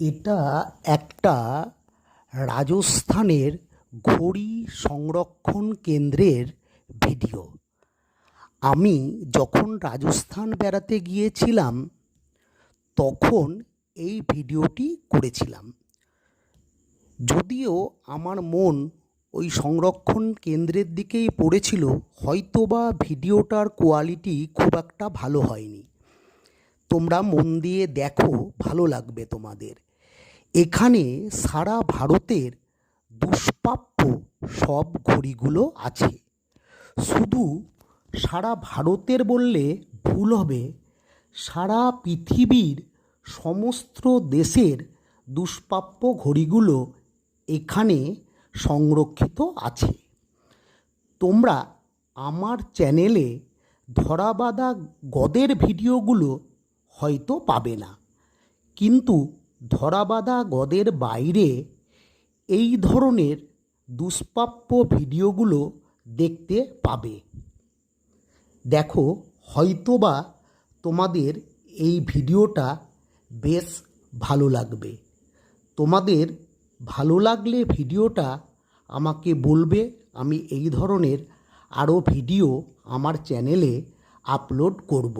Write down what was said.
এটা একটা রাজস্থানের ঘড়ি সংরক্ষণ কেন্দ্রের ভিডিও। আমি যখন রাজস্থান বেড়াতে গিয়েছিলাম, তখন এই ভিডিওটি করেছিলাম। যদিও আমার মন ওই সংরক্ষণ কেন্দ্রের দিকেই পড়েছিল, হয়তোবা ভিডিওটার কোয়ালিটি খুব একটা ভালো হয়নি। তোমরা মন দিয়ে দেখো, ভালো লাগবে তোমাদের। এখানে সারা ভারতের দুষ্প্রাপ্য সব ঘড়িগুলো আছে। শুধু সারা ভারতের বললে ভুল হবে, সারা পৃথিবীর সমস্ত দেশের দুষ্প্রাপ্য ঘড়িগুলো এখানে সংরক্ষিত আছে। তোমরা আমার চ্যানেলে ধরাবাঁধা গদের ভিডিওগুলো হয়তো পাবে না, কিন্তু ধরাবাঁধা গদের বাইরে এই ধরনের দুষ্প্রাপ্য ভিডিওগুলো দেখতে পাবে। দেখো, হয়তোবা তোমাদের এই ভিডিওটা বেশ ভালো লাগবে। তোমাদের ভালো লাগলে ভিডিওটা আমাকে বলবে, আমি এই ধরনের আরও ভিডিও আমার চ্যানেলে আপলোড করব।